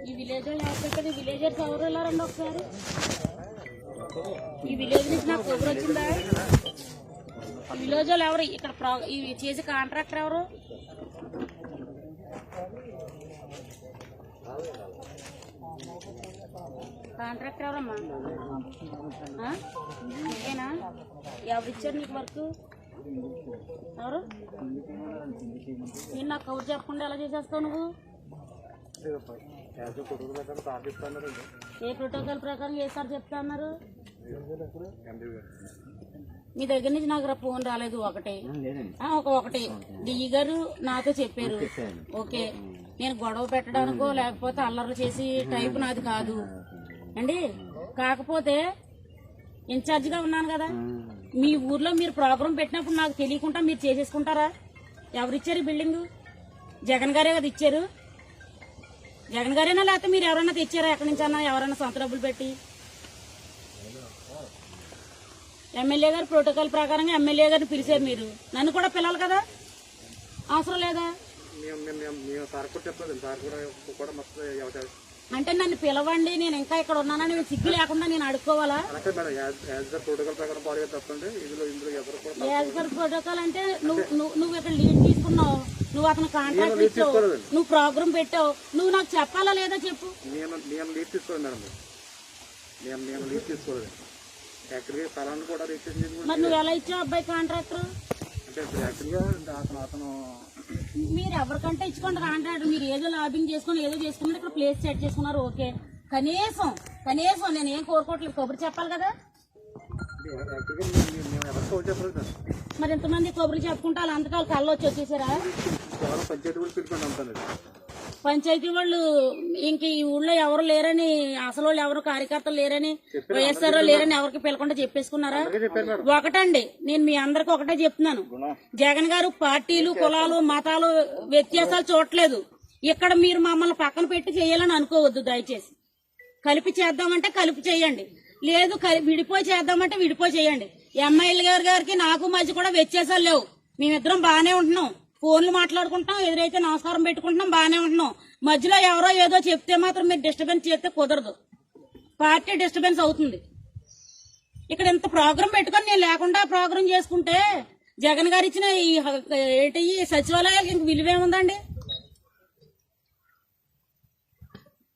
ఈ విలేజ్ ఇక్కడ విలేజర్స్ ఎవరు వెళ్ళారండి ఒకసారి? ఈ విలేజ్ నుంచి నాకు పొగరు వచ్చిందా? ఈ విలేజ్ వాళ్ళు ఎవరు? ఇక్కడ ఇవి చేసే కాంట్రాక్టర్ ఎవరు? కాంట్రాక్టర్ ఎవరమ్మా? ఆ? ఎవరు ఇచ్చారు నీకు వర్క్? ఎవరు? నేను నాకు కౌరు చెప్పకుండా ఎలా చేసేస్తావు నువ్వు? ఏ ప్రోటోకాల్ ప్రకారం ఏ సార్ చెప్తా అన్నారు మీ దగ్గర నుంచి నాకు ఫోన్ రాలేదు ఒకటి. ఒక ఒకటి. డిఈ గారు నాతో చెప్పారు. ఓకే. నేను గొడవ పెట్టడానికో లేకపోతే అల్లర్లు చేసి టైప్ నాది కాదు. అండి? కాకపోతే ఇన్ఛార్జిగా ఉన్నాను కదా. మీ ఊర్లో మీరు ప్రోగ్రామ్ పెట్టినప్పుడు నాకు తెలియకుండా మీరు చేసేసుకుంటారా? ఎవరిచ్చారు ఈ బిల్డింగ్? జగన్ గారే కదా ఇచ్చారు. జగన్ గారేనా లేకపోతే మీరు ఎవరైనా తెచ్చారా? ఎక్కడి నుంచి అన్నా ఎవరైనా సొంత డబ్బులు పెట్టి? ఎమ్మెల్యే గారు ప్రోటోకాల్ ప్రకారంగా ఎమ్మెల్యే గారిని పిలిచారు మీరు. నన్ను కూడా పిల్లలు కదా? అవసరం లేదా? అంటే నన్ను పిలవండి నేను ఇంకా ఇక్కడ ఉన్నానని సిగ్గు లేకుండా నేను అడుక్కోవాలా యాజ్ పర్ ప్రోటోకాల్ అంటే నువ్వు నువ్వు ఇక్కడ లీడ్ తీసుకున్నావు. నువ్వు అతను కాంట్రాక్ట్ ఇచ్చావు. నువ్వు ప్రోగ్రామ్ పెట్టావు. నువ్వు నాకు చెప్పాలా లేదా చెప్పు? మరి నువ్వు ఎలా ఇచ్చావు అబ్బాయి కాంట్రాక్టర్ ఇప్పుడు యాక్చువల్గా అతను అతను మీరు ఎవరికంటే ఇచ్చుకోండి కాంట్రాక్ట్ మీరు ఏదో లాబింగ్ చేసుకుని ఏదో చేసుకుని ఇక్కడ ప్లేస్ సెట్ చేసుకున్నారు ఓకే. కనీసం కనీసం నేను ఏం కోరుకోవట్లేదు కబురు చెప్పాలి కదా? మరి ఎంతమంది కబుర్లు చెప్పుకుంటే వాళ్ళు కళ్ళు వచ్చి వచ్చేసారా పంచాయతీ కూడా పంచాయతీ వాళ్ళు ఇంక ఈ ఊళ్ళో ఎవరు లేరని అసలు వాళ్ళు ఎవరు కార్యకర్తలు లేరని వైఎస్ఆర్ లేరని ఎవరికి పిలకుండా చెప్పేసుకున్నారా? ఒకటండి. నేను మీ అందరికి ఒకటే చెప్తున్నాను. జగన్ గారు పార్టీలు కులాలు మతాలు వ్యత్యాసాలు చూడట్లేదు. ఇక్కడ మీరు మమ్మల్ని పక్కన పెట్టి చేయాలని అనుకోవద్దు దయచేసి. కలిపి చేద్దామంటే కలిపి చేయండి. లేదు విడిపోయి చేద్దామంటే విడిపోయి చేయండి. ఎమ్మెల్యే గారి గారికి నాకు మధ్య కూడా వ్యత్యాసాలు లేవు. మేమిద్దరం బాగానే ఉంటున్నాం. ఫోన్లు మాట్లాడుకుంటాం ఎదురైతే నమస్కారం పెట్టుకుంటున్నాం బాగానే ఉంటున్నాం. మధ్యలో ఎవరో ఏదో చెప్తే మాత్రం మీరు డిస్టర్బెన్స్ చేస్తే కుదరదు. పార్టీ డిస్టర్బెన్స్ అవుతుంది. ఇక్కడ ఇంత ప్రోగ్రాం పెట్టుకొని నేను లేకుండా ప్రోగ్రాం చేసుకుంటే జగన్ గారు ఇచ్చిన ఈ హ- ఏంటి ఈ సచివాలయాలకు ఇంక విలువేముందండి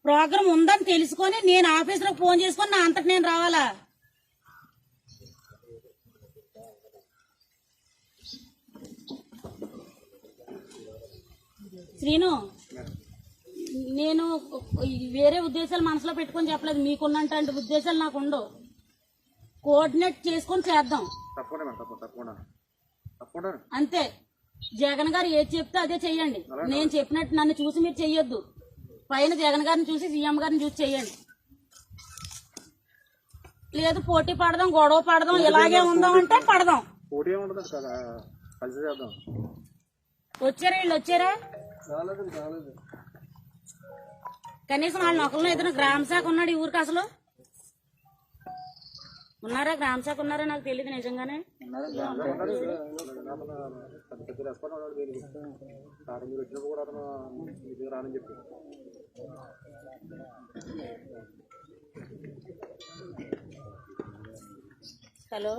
ప్రోగ్రాం ఉందని తెలుసుకొని నేను ఆఫీసులకు ఫోన్ చేసుకొని నా అంతటి నేను రావాలా? శ్రీను నేను వేరే ఉద్దేశాలు మనసులో పెట్టుకొని చెప్పలేదు. మీకున్నంటే ఉద్దేశాలు నాకు ఉండవు కోఆర్డినేట్ చేసుకొని చేద్దాం. అంతే. జగన్ గారు ఏది చెప్తే అదే చెయ్యండి నేను చెప్పినట్టు నన్ను చూసి మీరు చెయ్యొద్దు. పైన జగన్ గారిని చూసి సీఎం గారిని చూసి చెయ్యండి. లేదు పోటీ పడదాం గొడవ పడదాం ఇలాగే ఉందాం అంటే పడదాం. వచ్చారా వీళ్ళు వచ్చారా? కనీసం వాళ్ళని ఒకరిని ఇద్దరు గ్రామ శాఖ ఉన్నాడు ఈ ఊరికి అసలు? ఉన్నారా? గ్రామ శాఖ ఉన్నారా? నాకు తెలియదు నిజంగానే. హలో?